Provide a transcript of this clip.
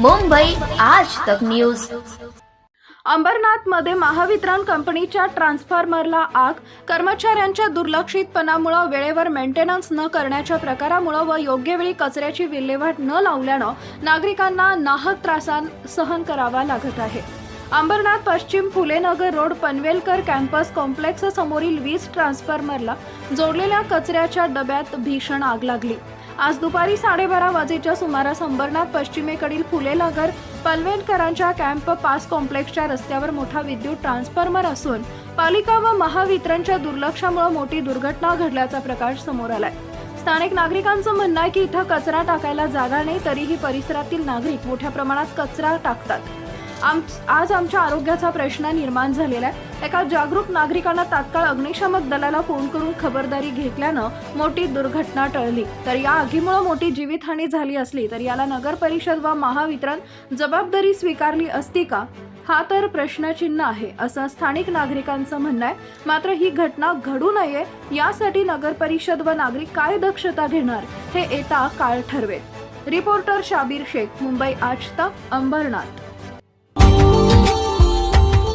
मुंबई आज तक न्यूज अंबरनाथमध्ये महावितरण कंपनीच्या ट्रान्सफॉर्मरला आग कर्मचाऱ्यांच्या दुर्लक्षितपणामुळं वेळेवर मेंटेनन्स न करण्याच्या प्रकारामुळं व योग्य वेळी कचऱ्याची विल्हेवाट न लावल्यानं नागरिकांना नाहक त्रासान सहन करावा लागत आहे. अंबरनाथ पश्चिम Phulenagar road Panvelkar campus complex समोरील वीज ट्रान्सफॉर्मरला जोडलेल्या कचऱ्याच्या डब्यात भीषण आग लागली. आज दुपारी साडेबारा वाजेच्या सुमारास अंबरनाथ पश्चिमेकडील फुलेनगर पनवेलकरांच्या कॅम्प पास कॉम्प्लेक्सच्या रस्त्यावर मोठा विद्युत ट्रान्सफॉर्मर असून पालिका व महावितरणच्या दुर्लक्षामुळे मोठी दुर्घटना घडल्याचा प्रकाश समोर आलाय. स्थानिक नागरिकांचं म्हणणं आहे की इथं कचरा टाकायला जागा नाही तरीही परिसरातील नागरिक मोठ्या प्रमाणात कचरा टाकतात. आम आज आमच्या आरोग्याचा प्रश्न निर्माण झालेला आहे. एका जागरूक नागरिकांना तात्काळ अग्निशामक दलाला फोन करून खबरदारी घेतल्यानं मोठी दुर्घटना टळली. तर या आगीमुळे मोठी जीवितहानी झाली असली तर याला नगर परिषद व महावितरण जबाबदारी स्वीकारली असती का? हा तर प्रश्नचिन्ह आहे असं स्थानिक नागरिकांचं म्हणणं आहे. मात्र ही घटना घडू नये यासाठी नगर परिषद व नागरिक काय दक्षता घेणार हे येता काळ ठरवेल. रिपोर्टर शाबीर शेख मुंबई आज तक अंबरनाथ.